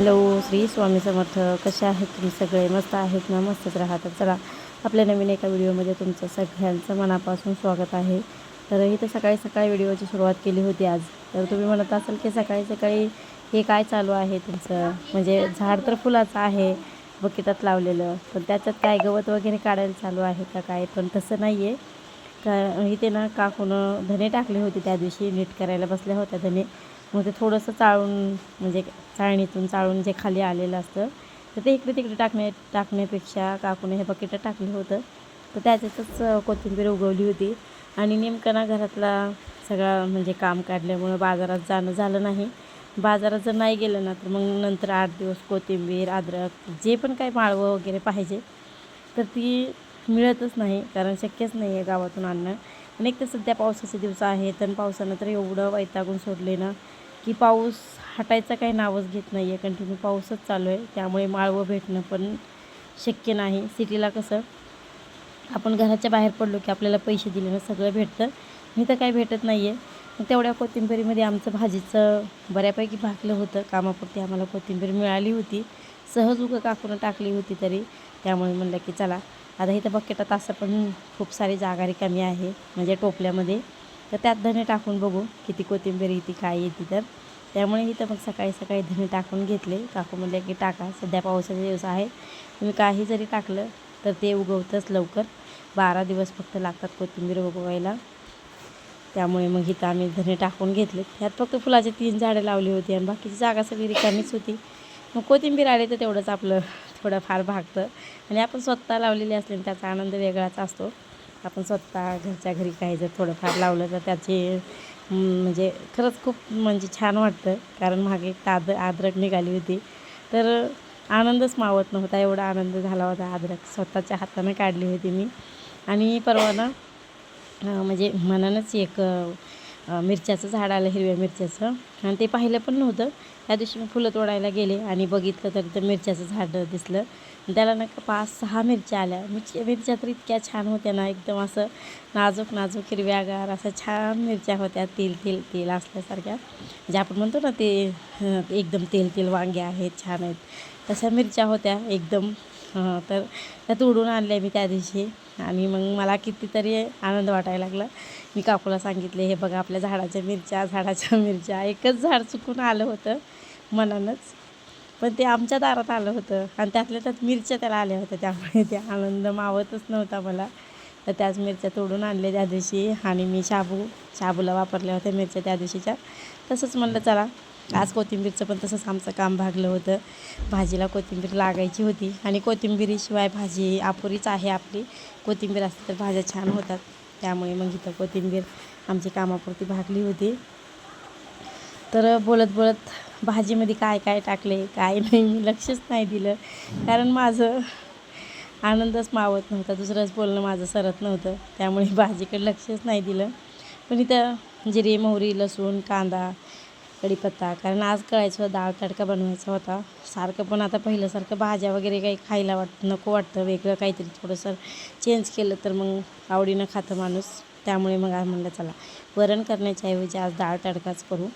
Hello Shri Swami Samarth. कसे आहेत तुम्ही सगळे? मस्त आहेत ना? मस्तच राहतात. चला आपल्या नवीन एका व्हिडिओमध्ये तुमचं सगळ्यांचं मनापासून स्वागत आहे. तर इथं सकाळी सकाळी व्हिडिओची सुरुवात केली होती आज. तर तुम्ही म्हणत असाल की सकाळी सकाळी हे काय चालू आहे तुमचं? म्हणजे झाड तर फुलाचं आहे बकेटात लावलेलं. पण त्याच्यात काय गवत वगैरे काढायला चालू आहे का काय? पण तसं नाही आहे का इथे ना काकूनं धने टाकले होते त्या दिवशी. नीट करायला बसल्या होत्या धने. मग ते थोडंसं चाळून म्हणजे चाळणीतून चाळून जे खाली आलेलं असतं तर ते इकडे तिकडे टाकण्या टाकण्यापेक्षा काकूने हे बकेटं टाकलं होतं. तर त्याच्यातच कोथिंबीर उगवली होती. आणि नेमकं ना घरातला सगळा म्हणजे काम काढल्यामुळं बाजारात जाणं झालं नाही. बाजारात जर नाही गेलं ना तर मग नंतर आठ दिवस कोथिंबीर अद्रक जे पण काही माळवं वगैरे पाहिजे तर ती मिळतच नाही. कारण शक्यच नाही आहे गावातून आणणं. आणि एक तर सध्या पावसाचे दिवस आहेत आणि पावसानं तर एवढं वैतागून सोडले ना की पाऊस हटायचा काही नावच घेत नाही आहे कंटिन्यू पाऊसच चालू आहे. त्यामुळे माळवं भेटणं पण शक्य नाही. सिटीला कसं आपण घराच्या बाहेर पडलो की आपल्याला पैसे दिले ना सगळं भेटतं. मी तर काही भेटत नाही आहे तेवढ्या कोथिंबीरीमध्ये आमचं भाजीचं बऱ्यापैकी भाकलं होतं. कामापुरती आम्हाला कोथिंबीर मिळाली होती. सहज उगं काकूनं टाकली होती तरी. त्यामुळे म्हणलं की चला आता इथं बकेटात असं पण खूप सारी जागा रिकामी आहे म्हणजे टोपल्यामध्ये. तर त्यात धणे टाकून बघू किती कोथिंबीर येते काय येते तर. त्यामुळे इथं मग सकाळी सकाळी धणे टाकून घेतले. काकू म्हणले की टाका सध्या पावसाचे दिवस आहे. तुम्ही काही जरी टाकलं तर ते उगवतंच लवकर. बारा दिवस फक्त लागतात कोथिंबीर उगवायला. त्यामुळे मग इथं आम्ही धणे टाकून घेतले त्यात फक्त फुलाचे तीन झाडं लावली होती आणि बाकीची जागा सगळी रिकामीच होती. मग कोथिंबीर आले तर तेवढंच आपलं थोडंफार भागतं. आणि आपण स्वतः लावलेली असली आणि त्याचा आनंद वेगळाच असतो. आपण स्वतः घरच्या घरी काही जर थोडंफार लावलं तर त्याचे म्हणजे खरंच खूप म्हणजे छान वाटतं. कारण मागे एक ताद अद्रक निघाली होती. तर आनंदच मावत नव्हता. एवढा आनंद झाला होता अद्रक स्वतःच्या हाताने काढली होती मी. आणि परवा ना म्हणजे मनानंच एक मिरच्याचं झाड आलं हिरव्या मिरच्याचं. आणि ते पाहिलं पण नव्हतं. त्या दिवशी मी फुलं तोडायला गेले आणि बघितलं तर तर मिरच्याचं झाड दिसलं. त्याला ना पाच सहा मिरच्या आल्या. मिरच्या मिरच्या तर इतक्या छान होत्या ना एकदम असं नाजूक नाजूक हिरव्यागार असं छान मिरच्या होत्या तेल तेल तेल असल्यासारख्या. जे आपण म्हणतो ना ते एकदम तेल तेल वांगे आहेत छान आहेत. तशा मिरच्या होत्या एकदम हो, तर त्या तोडून आणले मी त्या दिवशी. आणि मग मला कितीतरी आनंद वाटायला लागला. मी काकूला सांगितले हे बघा आपल्या झाडाच्या मिरच्या झाडाच्या मिरच्या. एकच झाड चुकून आलं होतं मनानंच. पण ते आमच्या दारात आलं होतं. आणि त्यातल्या त्यात मिरच्या त्याला आल्या होत्या. त्यामुळे ते आनंद मावतच नव्हता मला. तर त्याच मिरच्या तोडून आणले त्या दिवशी. आणि मी शाबू शाबूला वापरल्या होत्या मिरच्या त्या दिवशीच्या. तसंच म्हणलं चला आज कोथिंबीरचं पण तसंच आमचं काम भागलं होतं. भाजीला कोथिंबीर लागायची होती आणि कोथिंबीरीशिवाय भाजी अपुरीच आहे आपली. कोथिंबीर असते तर भाज्या छान होतात. त्यामुळे मग इथं कोथिंबीर आमची कामापुरती भागली होती. तर बोलत बोलत भाजीमध्ये काय काय टाकले काय नाही मी लक्षच नाही दिलं. कारण माझं आनंदच मावत नव्हता. दुसरंच बोलणं माझं सरत नव्हतं. त्यामुळे भाजीकडे लक्षच नाही दिलं. पण इथं जिरे मोहरी लसूण कांदा कढीपत्ता कारण आज कळायचं डाळ तडका बनवायचा होता. सारखं पण आता पहिल्यासारखं भाज्या वगैरे काही खायला वाट नको वाटतं. वेगळं काहीतरी थोडंसं चेंज केलं तर मग आवडीनं खातं माणूस. त्यामुळे मग आज म्हणलं चला वरण करण्याच्या ऐवजी आज डाळ तडकाच करू.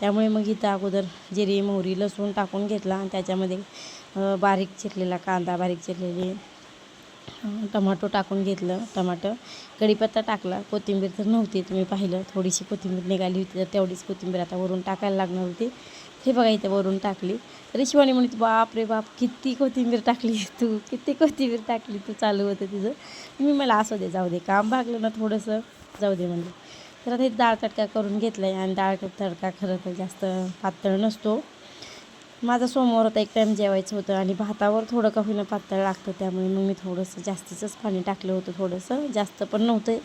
त्यामुळे मग इथं अगोदर जिरी मोहरी लसूण टाकून घेतला. आणि त्याच्यामध्ये बारीक चिरलेला कांदा बारीक चिरलेली टमाटो टाकून घेतलं टमाटं. कढीपत्ता टाकला कोथिंबीर तर नव्हती तुम्ही पाहिलं थोडीशी कोथिंबीर निघाली होती तर तेवढीच कोथिंबीर आता वरून टाकायला लागणार होती. हे बघा इथं वरून टाकली. तरी शिवानी म्हणते बाप रे बाप किती कोथिंबीर टाकली तू किती कोथिंबीर टाकली तू चालू होतं तिचं. मी मला असं दे जाऊ दे काम भागलं ना थोडंसं जाऊ दे म्हणजे तर आता हे डाळ तडका करून घेतलं आहे आणि डाळ तडका खरं तर जास्त पातळ नसतो. माझा सोमवार होता एक टाईम जेवायचं होतं आणि भातावर थोडं का होईना पातळ लागतं त्यामुळे मग मी थोडंसं जास्तीचंच पाणी टाकलं होतं थोडंसं. जास्त पण नव्हतं.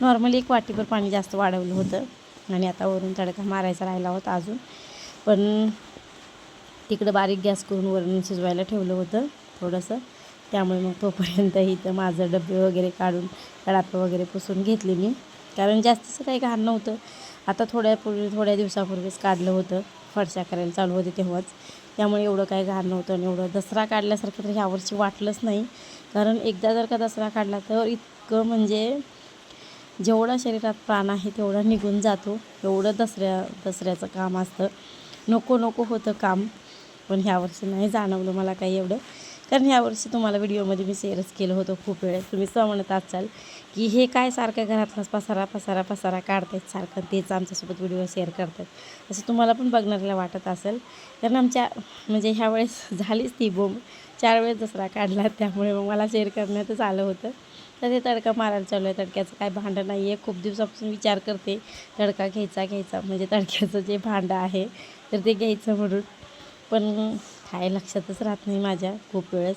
नॉर्मली एक वाटीभर पाणी जास्त वाढवलं होतं आणि आता वरून तडका मारायचा राहिला होता अजून. पण तिकडं बारीक गॅस करून वरून शिजवायला ठेवलं होतं थोडंसं. त्यामुळे मग तोपर्यंत इथं माझं डबे वगैरे काढून कडाप वगैरे पुसून घेतले मी. कारण जास्तीचं काही घाण नव्हतं. आता थोड्यापूर्वी थोड्या दिवसापूर्वीच काढलं होतं. फरशा करायला चालू होते तेव्हाच. त्यामुळे एवढं काही घाण नव्हतं आणि एवढं दसरा काढल्यासारखं तर ह्यावर्षी वाटलंच नाही. कारण एकदा जर का दसरा काढला तर इतकं म्हणजे जेवढा शरीरात प्राण आहे तेवढा निघून जातो. एवढं दसऱ्या दसऱ्याचं काम असतं. नको नको होतं काम. पण ह्यावर्षी नाही जाणवलं मला काही एवढं. कारण ह्या वर्षी तुम्हाला व्हिडिओमध्ये मी शेअरच केलं होतं खूप वेळेस. तुम्ही स म्हणत असाल की हे काय सारखं घरातलाच पसारा पसारा पसारा काढतायत सारखं तेच आमच्यासोबत व्हिडिओ शेअर करतात. असं तुम्हाला पण बघणाऱ्याला वाटत असेल. कारण आमच्या म्हणजे ह्या वेळेस झालीच ती बोंब चार वेळेस दसरा काढला त्यामुळे मग मला शेअर करण्यातच आलं होतं. तर ते तडका मारायला चालू आहे. तडक्याचं काय भांडं नाही आहे खूप दिवसापासून विचार करते तडका घ्यायचा घ्यायचा म्हणजे तडक्याचं जे भांडं आहे तर ते घ्यायचं म्हणून. पण काय लक्षातच राहत नाही माझ्या खूप वेळेस.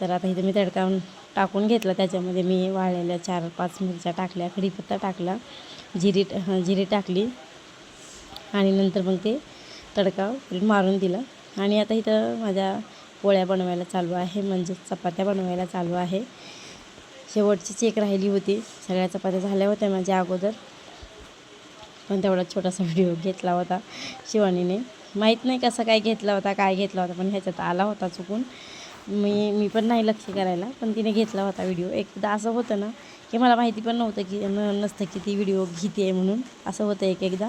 तर आता इथे मी तडका टाकून घेतला त्याच्यामध्ये मी वाळलेल्या चार पाच मिरच्या टाकल्या कढीपत्ता टाकला जिरी जिरी टाकली आणि नंतर मग ते तडका मारून दिला. आणि आता इथं माझ्या पोळ्या बनवायला चालू आहे म्हणजे चपात्या बनवायला चालू आहे. शेवटची चेक राहिली होती सगळ्या चपात्या झाल्या होत्या माझ्या अगोदर. पण तेवढा छोटासा व्हिडिओ घेतला होता शिवानीने. माहीत नाही कसं काय घेतला होता काय घेतला होता पण ह्याच्यात आला होता चुकून. मी मी पण नाही लक्ष करायला पण तिने घेतला होता व्हिडिओ एकदा असं होतं ना की मला माहिती पण नव्हतं की न नसतं की ती व्हिडिओ घेते आहे म्हणून. असं होतं एक एकदा.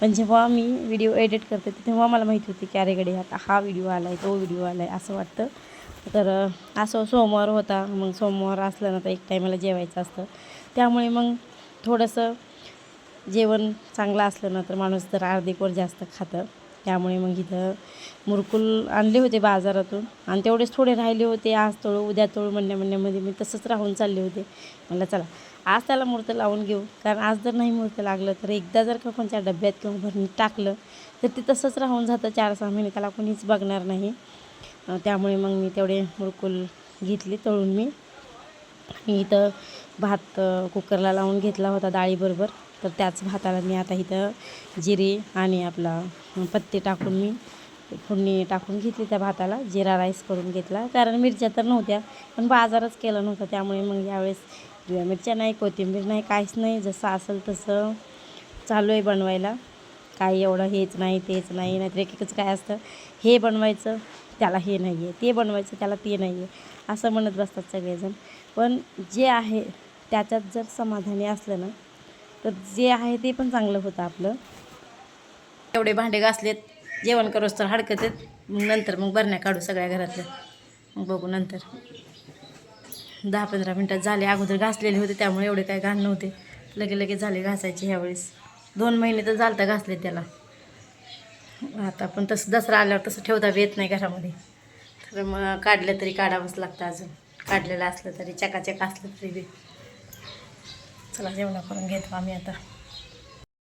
पण जेव्हा मी व्हिडिओ एडिट करते तेव्हा मला माहिती होती की अरेकडे आता हा व्हिडिओ आला आहे तो व्हिडिओ आला आहे असं वाटतं. तर असं सोमवार होता. मग सोमवार असलं ना तर एक टायमाला जेवायचं असतं. त्यामुळे मग थोडंसं जेवण चांगलं असलं ना तर माणूस तर अर्धेक वर जास्त खातं. त्यामुळे मग इथं मुरकुल आणले होते बाजारातून. आणि तेवढेच थोडे राहिले होते. आज तळू उद्या तळू म्हणण्या म्हणण्यामध्ये मी तसंच राहून चालले होते. म्हटलं चला आज त्याला मूर्त लावून घेऊ. कारण आज जर नाही मूर्त लागलं तर एकदा जर का कोणत्या डब्यात किंवा भरणीत टाकलं तर ते तसंच राहून जातं. चार सहा महिने त्याला कोणीच बघणार नाही. त्यामुळे मग मी तेवढे मुरकुल घेतली तळून मी. मी इथं भात कुकरला लावून घेतला होता डाळीबरोबर तर त्याच भाताला मी आता इथं जिरे आणि आपला पत्ते टाकून मी फोडणी टाकून घेतली त्या भाताला. जिरा राईस करून घेतला. कारण मिरच्या तर नव्हत्या पण बाजारच केला नव्हता. त्यामुळे मग यावेळेस हिरव्या मिरच्या नाही कोथिंबीर नाही काहीच नाही. जसं असेल तसं चालू आहे बनवायला. काही एवढं हेच नाही तेच नाही नाहीतर एक एकच काय असतं. हे बनवायचं त्याला हे नाही आहे ते बनवायचं त्याला ते नाही आहे असं म्हणत बसतात सगळेजण. पण जे आहे त्याच्यात जर समाधानी असलं ना तर जे आहे ते पण चांगलं होतं आपलं. एवढे भांडे घासलेत जेवण करूच तर हडकत मग नंतर मग बरण्या काढू सगळ्या घरातल्या. मग बघू नंतर. दहा पंधरा मिनटात झाले अगोदर घासलेले होते त्यामुळे एवढे काय घाण नव्हते. लगे लगेच झाले घासायचे ह्यावेळेस. दोन महिने तर झालता घासले त्याला. आता पण तसं दसरा आल्यावर तसं ठेवता येत नाही घरामध्ये. तर मग काढलं तरी काढावंच लागतं अजून. काढलेलं असलं तरी चकाचक असलं तरी बी. चला जेवणा करून घेतो आम्ही आता.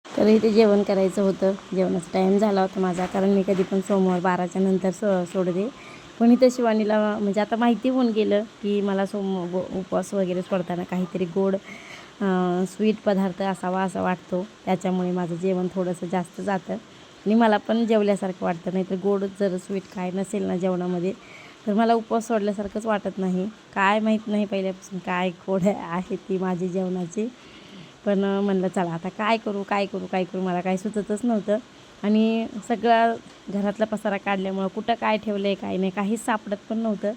तर इथे जेवण करायचं होतं. जेवणाचा टाईम झाला होता माझा कारण मी कधी पण सोमवार बाराच्या नंतर सो सोडते. पण इथं शिवानीला म्हणजे आता माहिती होऊन गेलं की मला सोम उपवास वगैरे सोडताना काहीतरी गोड स्वीट पदार्थ असावा असा वाटतो. त्याच्यामुळे माझं जेवण थोडंसं जास्त जातं. आणि मला पण जेवल्यासारखं वाटतं नाहीतर गोड जर स्वीट काय नसेल ना जेवणामध्ये तर मला उपवास सोडल्यासारखंच वाटत नाही. काय माहीत नाही पहिल्यापासून काय खोड आहे ती माझी जेवणाची. पण म्हणलं चला आता काय करू काय करू काय करू? मला काय सुचतच नव्हतं. आणि सगळा घरातला पसारा काढल्यामुळं कुठं काय ठेवलं आहे काय नाही काहीच सापडत पण नव्हतं.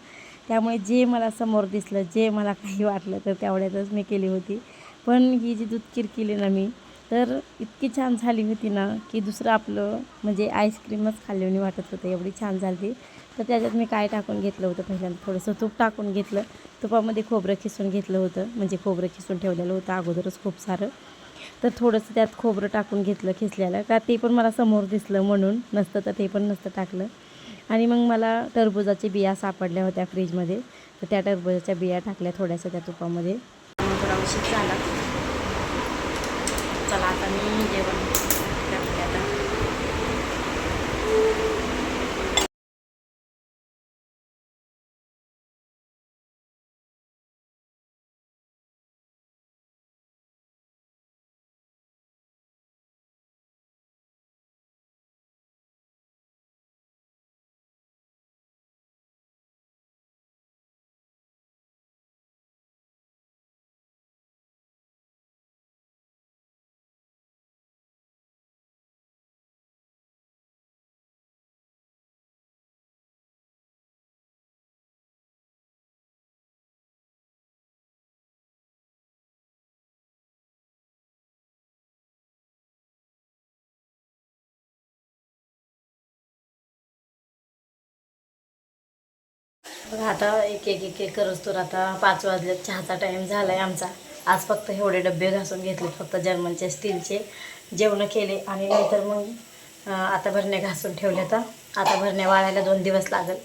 त्यामुळे जे मला समोर दिसलं जे मला काही वाटलं तर तेवढ्यातच मी केली होती. पण ही जी दूध किरकिली ना मी तर इतकी छान झाली होती ना की दुसरं आपलं म्हणजे आईस्क्रीमच खाल्ल्याने वाटत होतं एवढी छान झाली. तर त्याच्यात मी काय टाकून घेतलं होतं पहिल्यांदा? थोडंसं तूप टाकून घेतलं. तुपामध्ये खोबरं खिसून घेतलं होतं म्हणजे खोबरं खिसून ठेवलेलं होतं अगोदरच खूप सारं. तर थोडंसं त्यात खोबरं टाकून घेतलं खिसल्याला का ते पण मला समोर दिसलं म्हणून नसतं तर ते पण नसतं टाकलं. आणि मग मला टरबुजाच्या बिया सापडल्या होत्या फ्रीजमध्ये तर त्या टरबुजाच्या बिया टाकल्या थोड्याशा त्या तुपामध्ये. थोडा उशीर झाला चला आता मी जेवण बघा आता एक एक एक एक करत तर आता पाच वाजले चहाचा टाईम झाला आहे आमचा. आज फक्त एवढे डबे घासून घेतले फक्त जर्मनचे स्टीलचे. जेवणं केले आणि नाहीतर मग आता भरण्या घासून ठेवल्या तर आता भरण्या वाळायला दोन दिवस लागेल.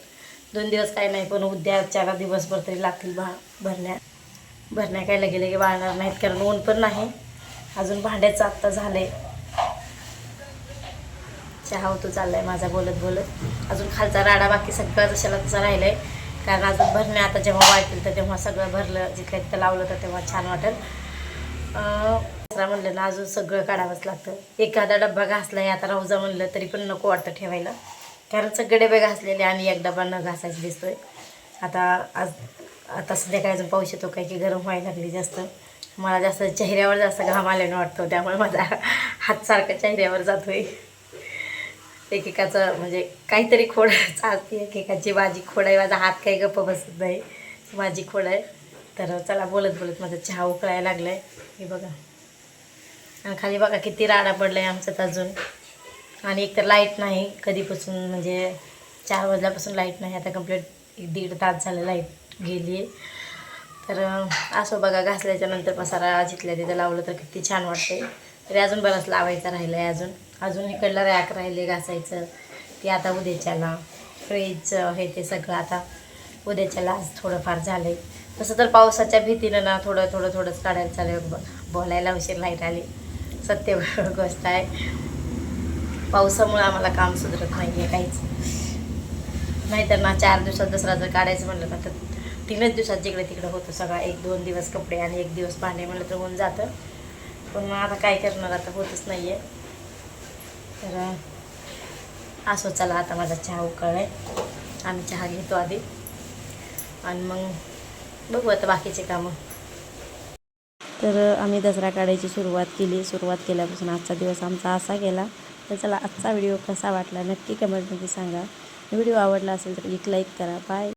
दोन दिवस काही नाही पण उद्या चार दिवसभर तरी लागतील भा भरण्या. भरण्या काय लगे लगे वाळणार नाहीत कारण ऊन पण नाही. अजून भांड्याचं आत्ता झालं आहे चहा होतो चाललाय माझा बोलत बोलत. अजून खालचा राडा बाकी सगळं जशाला तसा राहिलाय. कारण अजून भरणे आता जेव्हा वाटेल तर तेव्हा सगळं भरलं जिथल्या तिथं लावलं तर तेव्हा छान वाटेल. कचरा म्हणलं ना अजून सगळं काढावंच लागतं. एखादा डब्बा घासलाय आता राहूजा म्हणलं तरी पण नको वाटतं ठेवायला. कारण सगळे डबे घासलेले आणि एक डबा न घासायचं दिसतोय. आता आज आता काय अजून पाऊस येतो काय की गरम व्हायला लागली जास्त. मला जास्त चेहऱ्यावर जास्त घाम आल्यानं वाटतो त्यामुळे माझा हातसारखा चेहऱ्यावर जातोय. एकेकाचं म्हणजे काहीतरी खोड चालते एकेकाची माझी खोड आहे माझा हात काही गप्प बसत नाही माझी खोड आहे. तर चला बोलत बोलत माझा चहा उकळायला लागला आहे हे बघा. आणि खाली बघा किती राडा पडला आहे आमच्यात अजून. आणि एक तर लाइट नाही कधीपासून म्हणजे चार वाजल्यापासून लाइट नाही आता कंप्लीट एक दीड तास झालं लाइट गेली आहे तर असं बघा घासल्याच्या नंतर पसारा जिथल्या तिथं लावलं तर किती छान वाटते तरी अजून बराच लावायचा राहिलं आहे अजून. अजून इकडलं रॅक राहिले घासायचं ते आता उद्याच्याला फ्रीजचं हे ते सगळं आता उद्याच्याला आज थोडंफार झालं आहे तसं तर पावसाच्या भीतीनं ना थोडं थोडं थोडंच काढायला चालू ब- बोलायला उशीर लाइट आली सत्य गोष्ट आहे. पावसामुळं आम्हाला काम सुधरत नाही आहे काहीच. नाहीतर ना चार दिवसात दसरा जर काढायचं म्हणलं ना तर तीनच दिवसात जिकडे तिकडे होतं सगळा. एक दोन दिवस कपडे आणि एक दिवस पाणी म्हणलं तर होऊन जातं. पण मग आता काय करणार? आता होतच नाही आहे तर असो चला आता माझा चहा उकळलाय. आम्ही चहा घेतो आधी. आणि मग बघू आता बाकीचे कामं. तर आम्ही दसरा काढायची सुरुवात केली. सुरुवात केल्यापासून आजचा दिवस आमचा असा गेला. तर चला आजचा व्हिडिओ कसा वाटला नक्की कमेंटमध्ये सांगा. व्हिडिओ आवडला असेल तर एक लाईक करा. बाय